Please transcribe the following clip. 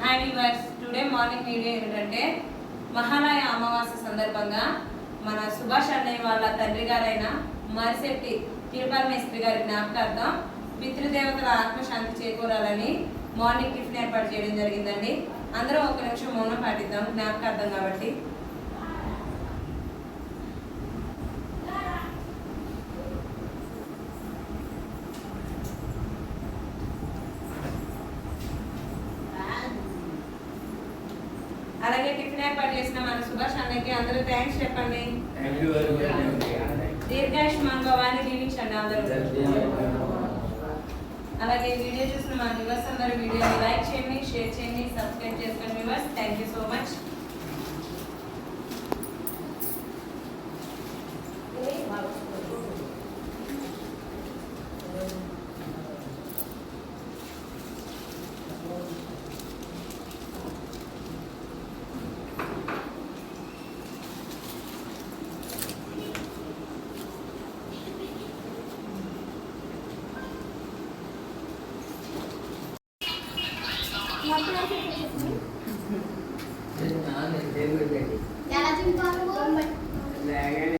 Hi viewers today morning video ఏంటంటే మహాలయ అమావాస్య సందర్భంగా మన సుభాష్ అన్నయ్య వాళ్ళ తండ్రి గారైన మరిశెట్టి తిరుపరమేశ్వరి గారి జ్ఞాపకార్థం పితృదేవతల ఆత్మశాంతి చేకూరాలని మార్నింగ్ టిఫిన్ ఏర్పాటు చేయడం జరిగిందండి. అందరం ఒక నిమిషం మౌనం పాటిద్దాం జ్ఞాపకార్థం కాబట్టి. అలాగే టిఫిన్ ఏర్పాటు చేసిన మన సుభాష్ అన్నయ్యకి అందరూ థ్యాంక్స్ చెప్పండి. దీర్ఘాయుష్మాన్ భవాన్ని దీవించండి అందరూ. అలాగే వీడియో చూసిన మా వ్యూవర్స్ అందరూ వీడియోని లైక్ చేయండి షేర్ చేయండి సబ్స్క్రైబ్ చేసుకోండి viewers. Thank you so much ഞാൻ